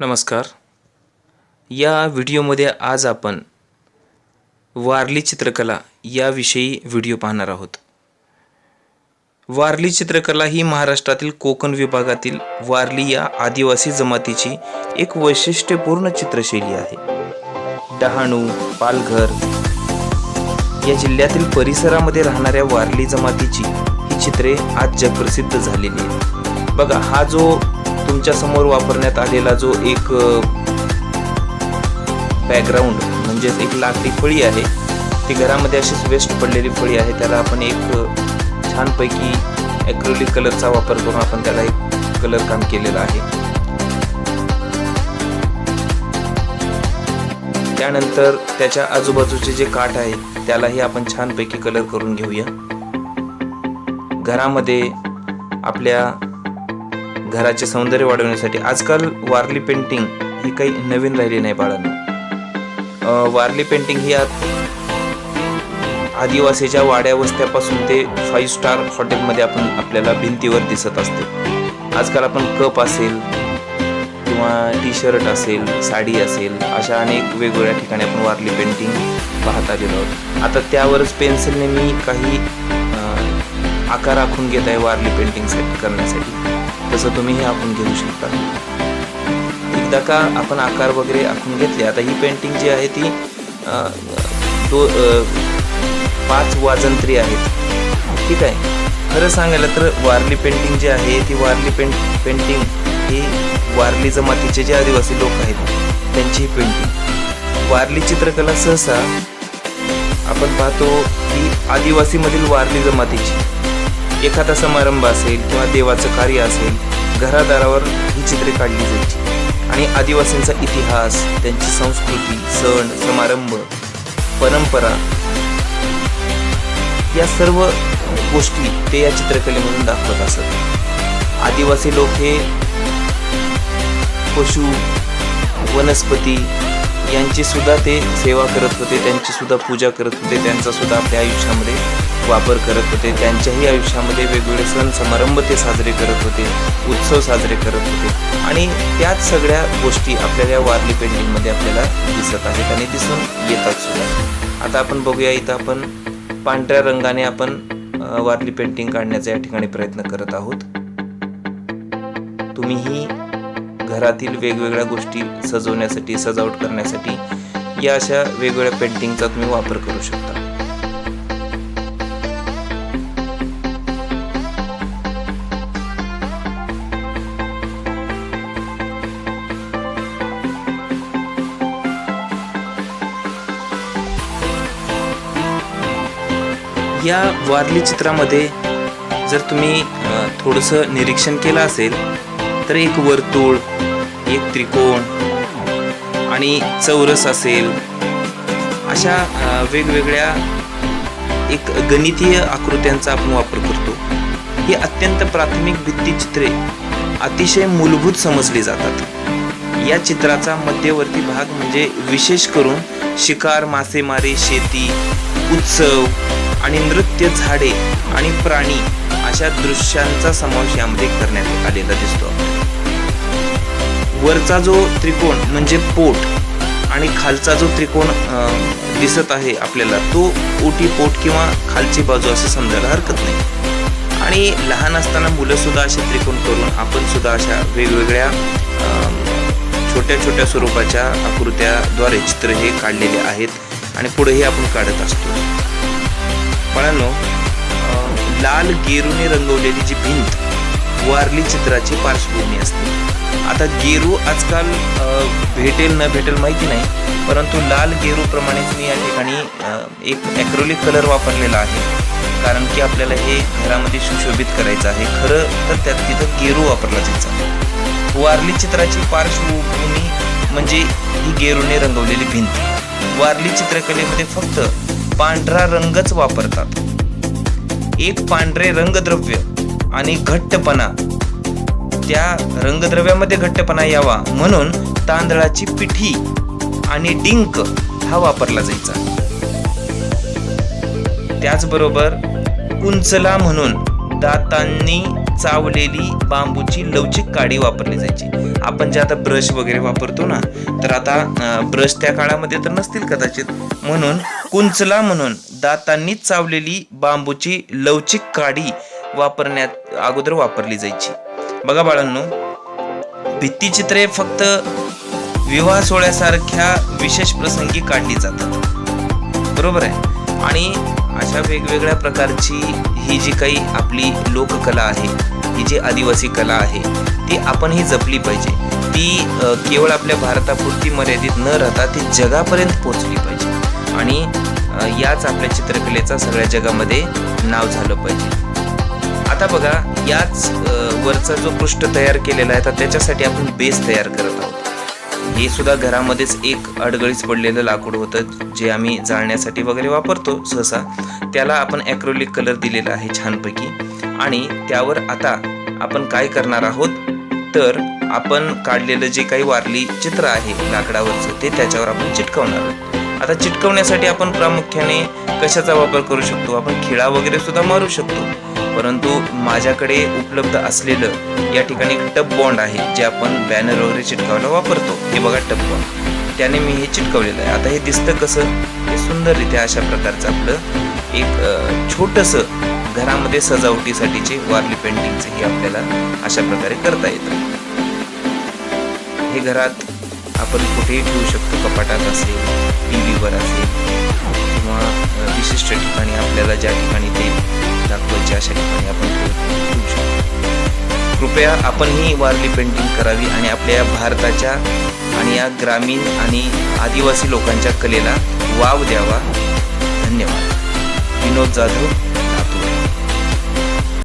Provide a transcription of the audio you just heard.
नमस्कार. या व्हिडिओमध्ये आज आपण वारली चित्रकला याविषयी व्हिडिओ पाहणार आहोत. वारली चित्रकला ही महाराष्ट्रातील कोकण विभागातील वारली या आदिवासी जमातीची एक वैशिष्ट्यपूर्ण चित्रशैली आहे. डहाणू पालघर या जिल्ह्यातील परिसरामध्ये राहणाऱ्या वारली जमातीची ही चित्रे आज जगप्रसिद्ध झालेली आहेत. बघा हा जो तुमच्यासमोर वापरण्यात आलेला जो एक बॅकग्राऊंड म्हणजेच एक लाकडी फळी आहे ती घरामध्ये अशीच वेस्ट पडलेली फळी आहे. त्याला आपण एक छानपैकी ॲक्रोलिक कलरचा वापर करून आपण त्याला एक कलर काम केलेलं आहे. त्यानंतर त्याच्या आजूबाजूचे जे काठ आहे त्यालाही आपण छानपैकी कलर करून घेऊया. घरामध्ये आपल्या घराचे सौंदर्य वाढवण्यासाठी. आजकाल वारली पेंटिंग ही काही नवीन राहिली नाही बाळांनो. वारली पेंटिंग ही आदिवासीच्या वाड्या वस्त्यापासून ते फाईव्ह स्टार हॉटेलमध्ये आपण आपल्याला भिंतीवर दिसत असते. आजकाल आपण कप असेल किंवा टी शर्ट असेल साडी असेल अशा अनेक वेगवेगळ्या ठिकाणी आपण वारली पेंटिंग पाहत आलेलो आहोत. आता त्यावरच पेन्सिलने मी काही आकार आखून घेत आहे वारली पेंटिंग सेट करण्यासाठी. तसं तुम्हीही आखून घेऊ शकता. एकदा का आपण आकार वगैरे आखून घेतले आता ही पेंटिंग जी आहे ती तो दो पाच वाजंत्री आहेत. ठीक आहे? खरं सांगायला तर वारली पेंटिंग जी आहे ती वारली पेंट पेंटिंग ही वारली जमातीचे जे आदिवासी लोक आहेत त्यांची ही पेंटिंग वारली चित्रकला सहसा आपण पाहतो की आदिवासीमधील वारली जमातीची. एखादा समारंभ असेल किंवा देवाचं कार्य असेल घरादारावर ही चित्रे काढली जायची. आणि आदिवासींचा इतिहास त्यांची संस्कृती सण समारंभ परंपरा या सर्व गोष्टी ते या चित्रकलेमधून दाखवत असत. आदिवासी लोक हे पशु वनस्पती यांची सुद्धा ते सेवा करत होते त्यांची सुद्धा पूजा करत होते त्यांचा सुद्धा आपल्या आयुष्यामध्ये वापर करत होते. त्यांच्याही आयुष्यामध्ये वेगवेगळे सण समारंभ ते साजरे करत होते उत्सव साजरे करत होते. आणि त्याच सगळ्या गोष्टी आपल्याला या वारली पेंटिंगमध्ये आपल्याला दिसत आहेत आणि दिसून येतात सुद्धा. आता आपण बघूया इथं आपण पांढऱ्या रंगाने आपण वारली पेंटिंग काढण्याचा या ठिकाणी प्रयत्न करत आहोत. तुम्हीही घरातील वेगवेगळ्या गोष्टी सजवण्यासाठी सजावट करण्यासाठी या अशा वेगवेगळ्या पेंटिंगचा तुम्ही वापर करू शकता. या वारली चित्रामध्ये जर तुम्ही थोडंसं निरीक्षण केलं असेल तर एक वर्तुळ एक त्रिकोण आणि चौरस असेल अशा वेगवेगळ्या एक गणितीय आकृत्यांचा आपण वापर करतो. ही अत्यंत प्राथमिक भित्तिचित्रे अतिशय मूलभूत समजली जातात. या चित्राचा मध्यवर्ती भाग म्हणजे विशेष करून शिकार मासेमारी शेती उत्सव आणि नृत्य झाडे आणि प्राणी अशा दृश्यांचा समावेश यामध्ये करण्यात आलेला दिसतो. वरचा जो त्रिकोण म्हणजे पोट आणि खालचा जो त्रिकोण दिसत आहे आपल्याला तो ओटी पोट किंवा खालची बाजू असं समजायला हरकत नाही. आणि लहान असताना मुलं सुद्धा असे त्रिकोण करून आपण सुद्धा अशा वेगवेगळ्या छोट्या छोट्या स्वरूपाच्या आकृत्याद्वारे चित्र हे काढलेले आहेत आणि पुढेही आपण काढत असतो. मित्रांनो लाल गेरूने रंगवलेली जी भिंत वारली चित्राची पार्श्वभूमी असते. आता गेरू आजकाल भेटेल न भेटेल माहिती नाही परंतु लाल गेरूप्रमाणेच मी या ठिकाणी एक ॲक्रोलिक कलर वापरलेला आहे. कारण की आपल्याला हे घरामध्ये सुशोभित करायचं आहे. खरं तर त्यात तिथं गेरू वापरला जायचा. वारली चित्राची पार्श्वभूमी म्हणजे ही गेरूने रंगवलेली भिंत. वारली चित्रकलेमध्ये फक्त पांढरा रंगच वापरतात. एक पांढरे रंगद्रव्य आणि घट्टपणा. त्या रंगद्रव्यामध्ये घट्टपणा यावा म्हणून तांदळाची पिठी आणि डिंक हा वापरला जायचा. त्याचबरोबर कुंचला म्हणून दातांनी चावलेली बांबूची लवचिक काडी वापरली जायची. आपण जे आता ब्रश वगैरे वापरतो ना तर आता ब्रश त्या काळामध्ये तर नसतील कदाचित. म्हणून कुंचला म्हणून दातांनी चावलेली बांबूची लवचिक काडी वापरण्यात अगोदर वापरली जायची. बघा बाळांनो भित्तिचित्रे फक्त विवाह सोहळ्यासारख्या विशेष प्रसंगी काढली जातात. बरोबर आहे? आणि अशा वेगवेगळ्या प्रकारची ही जी काही आपली लोककला आहे ही जी आदिवासी कला आहे ती आपण ही जपली पाहिजे. ती केवळ आपल्या भारतापुरती मर्यादित न राहता ती जगापर्यंत पोचली पाहिजे. आणि याच आपल्या चित्रकलेचा सगळ्या जगामध्ये नाव झालं पाहिजे. आता बघा याच वरचा जो पृष्ठ तयार केलेला आहे तर त्याच्यासाठी आपण बेस तयार करत आहोत. हे सुद्धा घरामध्येच एक अडगळीच पडलेलं लाकूड होतं जे आम्ही जाळण्यासाठी वगैरे वापरतो सहसा. त्याला आपण ॲक्रोलिक कलर दिलेला आहे छानपैकी. आणि त्यावर आता आपण काय करणार आहोत? तर आपण काढलेलं जे काही वारली चित्र आहे लाकडावरचं ते त्याच्यावर आपण चिटकवणार आहोत. आता चिटकवण्यासाठी आपण प्रामुख्याने कशाचा वापर करू शकतो? आपण खिळा वगैरे सुद्धा मारू शकतो. परंतु माझ्याकडे उपलब्ध असलेलं या ठिकाणी एक टप बॉन्ड आहे जे आपण बॅनर वगैरे चिटकावायला वापरतो. हे बघा टप बॉन्ड. त्याने मी हे चिटकवलेलं आहे. आता हे दिसतं कसं? हे सुंदररित्या अशा प्रकारचं आपलं एक छोटंसं घरामध्ये सजावटीसाठीचे वारली पेंटिंगचे हे आपल्याला अशा प्रकारे करता येतं. हे घरात आपण कुठेही ठेवू शकतो कपाटात असेल टी व्हीवर असेल किंवा विशिष्ट ठिकाणी आपल्याला ज्या ठिकाणी ते दाखवायचे अशा ठिकाणी आपण ठेवू शकतो. कृपया आपण ही वारली पेंटिंग करावी आणि आपल्या भारताच्या आणि या ग्रामीण आणि आदिवासी लोकांच्या कलेला वाव द्यावा. धन्यवाद. विनोद जाधव.